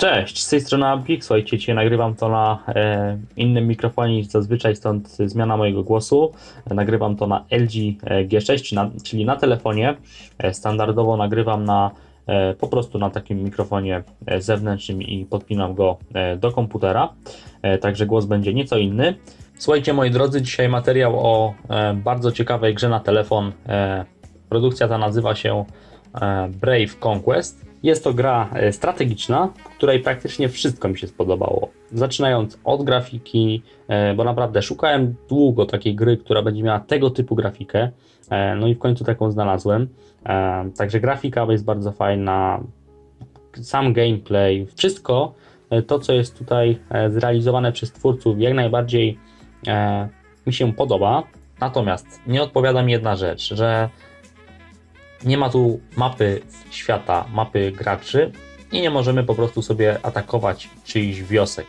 Cześć, z tej strony Ampik. Słuchajcie, dzisiaj nagrywam to na e, innym mikrofonie niż zazwyczaj, stąd zmiana mojego głosu. Nagrywam to na LG e, G6, czyli na, czyli na telefonie. E, standardowo nagrywam na e, po prostu na takim mikrofonie e, zewnętrznym i podpinam go do komputera. E, także głos będzie nieco inny. Słuchajcie, moi drodzy, dzisiaj materiał o bardzo ciekawej grze na telefon. Produkcja ta nazywa się Brave Conquest. Jest to gra e, strategiczna, której praktycznie wszystko mi się spodobało. Zaczynając od grafiki, e, bo naprawdę szukałem długo takiej gry, która będzie miała tego typu grafikę. e, No i w końcu taką znalazłem. Także grafika jest bardzo fajna, sam gameplay, wszystko to, co jest tutaj zrealizowane przez twórców, jak najbardziej mi się podoba. Natomiast nie odpowiada mi jedna rzecz, że nie ma tu mapy świata, mapy graczy i nie możemy po prostu sobie atakować czyichś wiosek.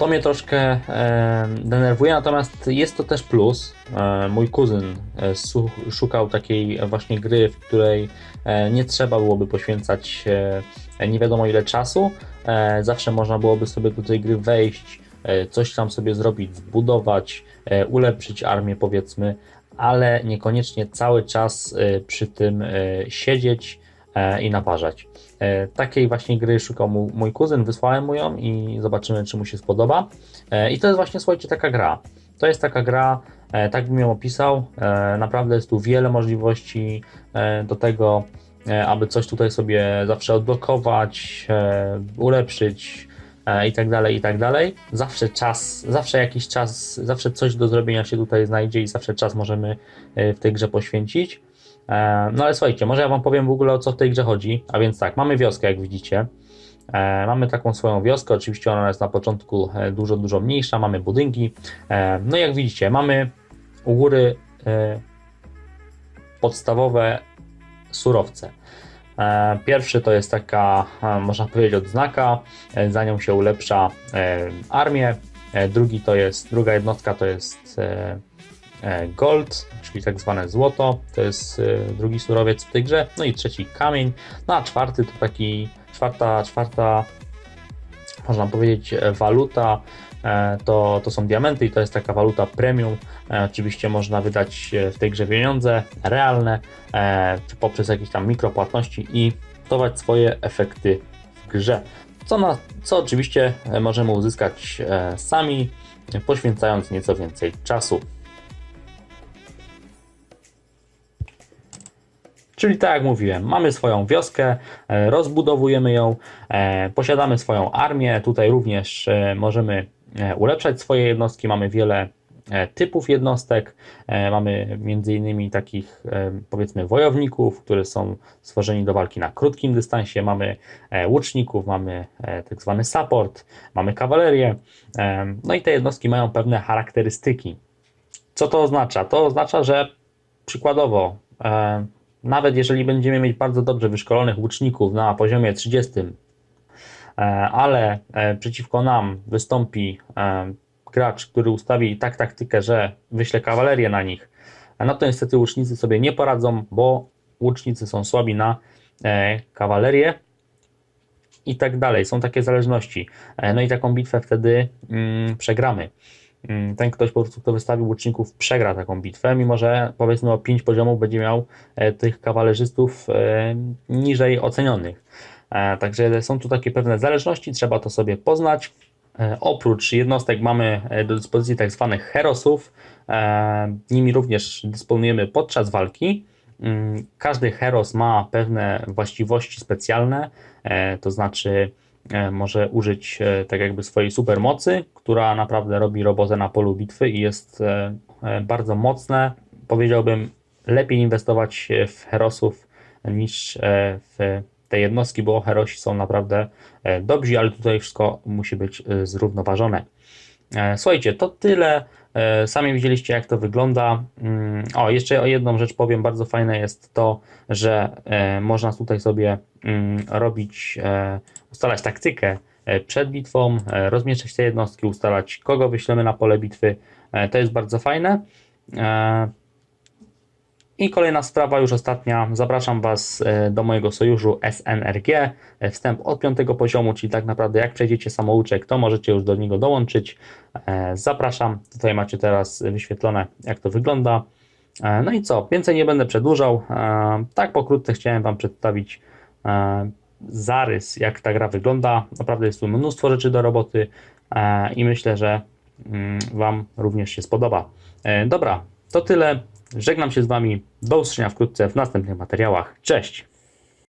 To mnie troszkę e, denerwuje, natomiast jest to też plus. E, mój kuzyn e, szukał takiej właśnie gry, w której e, nie trzeba byłoby poświęcać e, nie wiadomo ile czasu. E, zawsze można byłoby sobie do tej gry wejść, coś tam sobie zrobić, zbudować, ulepszyć armię powiedzmy, ale niekoniecznie cały czas e, przy tym e, siedzieć e, i naparzać. E, Takiej właśnie gry szukał mój kuzyn, wysłałem mu ją i zobaczymy, czy mu się spodoba. E, I to jest właśnie, słuchajcie, taka gra. To jest taka gra, tak bym ją opisał. Naprawdę jest tu wiele możliwości do tego, aby coś tutaj sobie zawsze odblokować, ulepszyć i tak dalej, i tak dalej. Zawsze czas, zawsze jakiś czas, zawsze coś do zrobienia się tutaj znajdzie i zawsze czas możemy e, w tej grze poświęcić. E, No ale słuchajcie, może ja Wam powiem w ogóle o co w tej grze chodzi. A więc tak, mamy wioskę, jak widzicie. E, Mamy taką swoją wioskę, oczywiście ona jest na początku e, dużo, dużo mniejsza, mamy budynki. E, No jak widzicie, mamy u góry e, podstawowe surowce. E, Pierwszy to jest taka, e, można powiedzieć, odznaka, e, za nią się ulepsza armię. Drugi to jest, druga jednostka to jest gold, czyli tak zwane złoto, to jest drugi surowiec w tej grze. No i trzeci kamień, no a czwarty to taki, czwarta, czwarta, można powiedzieć, e, waluta. e, To, to są diamenty i to jest taka waluta premium. E, Oczywiście można wydać w tej grze pieniądze realne czy poprzez jakieś tam mikropłatności i dodawać swoje efekty w grze. Co, na, co oczywiście możemy uzyskać sami, poświęcając nieco więcej czasu. Czyli tak jak mówiłem, mamy swoją wioskę, e, rozbudowujemy ją, e, posiadamy swoją armię. Tutaj również e, możemy ulepszać swoje jednostki. Mamy wiele typów jednostek. Mamy między innymi takich powiedzmy wojowników, które są stworzeni do walki na krótkim dystansie. Mamy łuczników, mamy tak zwany support, mamy kawalerię. No i te jednostki mają pewne charakterystyki. Co to oznacza? To oznacza, że przykładowo, nawet jeżeli będziemy mieć bardzo dobrze wyszkolonych łuczników na poziomie 30, e, ale e, przeciwko nam wystąpi e, gracz, który ustawi tak taktykę, że wyśle kawalerię na nich, no to niestety łucznicy sobie nie poradzą, bo łucznicy są słabi na kawalerię i tak dalej. Są takie zależności. No i taką bitwę wtedy mm, przegramy. Mm, Ten ktoś po prostu, kto wystawił łuczników, przegra taką bitwę, mimo że powiedzmy o 5 poziomów będzie miał e, tych kawalerzystów e, niżej ocenionych. E, Także są tu takie pewne zależności, trzeba to sobie poznać. Oprócz jednostek mamy do dyspozycji tak zwanych herosów. Nimi również dysponujemy podczas walki. Mm, Każdy heros ma pewne właściwości specjalne, to znaczy może użyć e, tak jakby swojej supermocy, która naprawdę robi robotę na polu bitwy i jest e, e, bardzo mocne. Powiedziałbym, lepiej inwestować w herosów niż e, w te jednostki, bo herosi są naprawdę e, dobrzy, ale tutaj wszystko musi być e, zrównoważone. E, Słuchajcie, to tyle. E, Sami widzieliście, jak to wygląda. Mm, O, jeszcze o jedną rzecz powiem. Bardzo fajne jest to, że e, można tutaj sobie mm, robić, e, ustalać taktykę przed bitwą, rozmieszczać te jednostki, ustalać, kogo wyślemy na pole bitwy. To jest bardzo fajne. I kolejna sprawa, już ostatnia. Zapraszam Was e, do mojego sojuszu SNRG. e, Wstęp od piątego poziomu, czyli tak naprawdę jak przejdziecie samouczek, to możecie już do niego dołączyć. E, Zapraszam. Tutaj macie teraz wyświetlone, jak to wygląda. No i co? Więcej nie będę przedłużał. Tak pokrótce chciałem Wam przedstawić zarys, jak ta gra wygląda. Naprawdę jest tu mnóstwo rzeczy do roboty i myślę, że mm, Wam również się spodoba. Dobra, to tyle. Żegnam się z Wami. Do usłyszenia wkrótce w następnych materiałach. Cześć!